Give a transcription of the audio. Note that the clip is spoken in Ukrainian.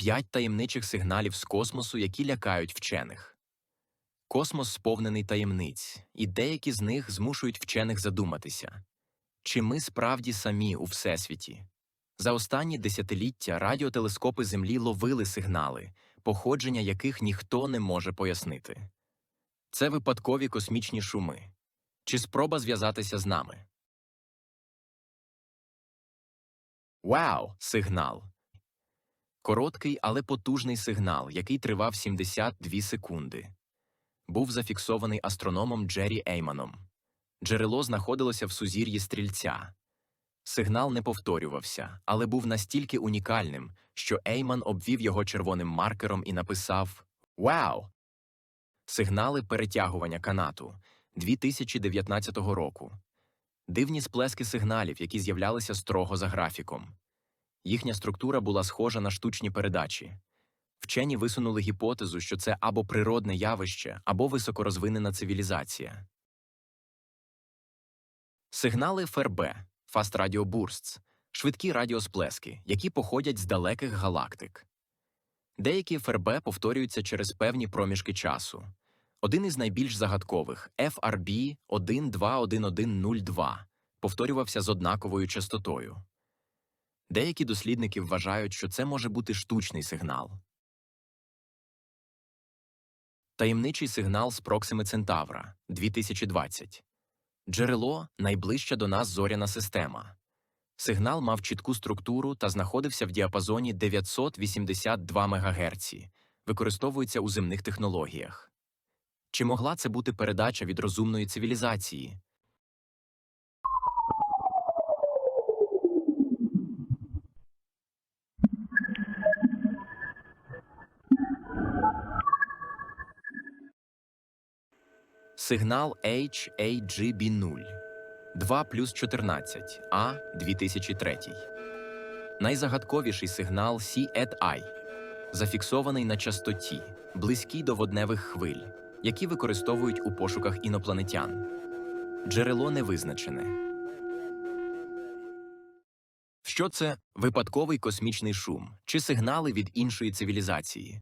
П'ять таємничих сигналів з космосу, які лякають вчених. Космос сповнений таємниць, і деякі з них змушують вчених задуматися. Чи ми справді самі у Всесвіті? За останні десятиліття радіотелескопи Землі ловили сигнали, походження яких ніхто не може пояснити. Це випадкові космічні шуми. Чи спроба зв'язатися з нами? Вау! Сигнал. Короткий, але потужний сигнал, який тривав 72 секунди. Був зафіксований астрономом Джері Ейманом. Джерело знаходилося в сузір'ї стрільця. Сигнал не повторювався, але був настільки унікальним, що Ейман обвів його червоним маркером і написав Вау! Сигнали перетягування канату 2019 року. Дивні сплески сигналів, які з'являлися строго за графіком. Їхня структура була схожа на штучні передачі. Вчені висунули гіпотезу, що це або природне явище, або високорозвинена цивілізація. Сигнали ФРБ Fast Radio Bursts – швидкі радіосплески, які походять з далеких галактик. Деякі ФРБ повторюються через певні проміжки часу. Один із найбільш загадкових FRB 121102 повторювався з однаковою частотою. Деякі дослідники вважають, що це може бути штучний сигнал. Таємничий сигнал з Проксими Центавра 2020. Джерело найближча до нас зоряна система. Сигнал мав чітку структуру та знаходився в діапазоні 982 МГц, використовується у земних технологіях. Чи могла це бути передача від розумної цивілізації? Сигнал HAGB0 2 плюс 14 А 2003. Найзагадковіший сигнал CET-I, зафіксований на частоті, близькій до водневих хвиль, які використовують у пошуках інопланетян. Джерело не визначене. Що це випадковий космічний шум чи сигнали від іншої цивілізації?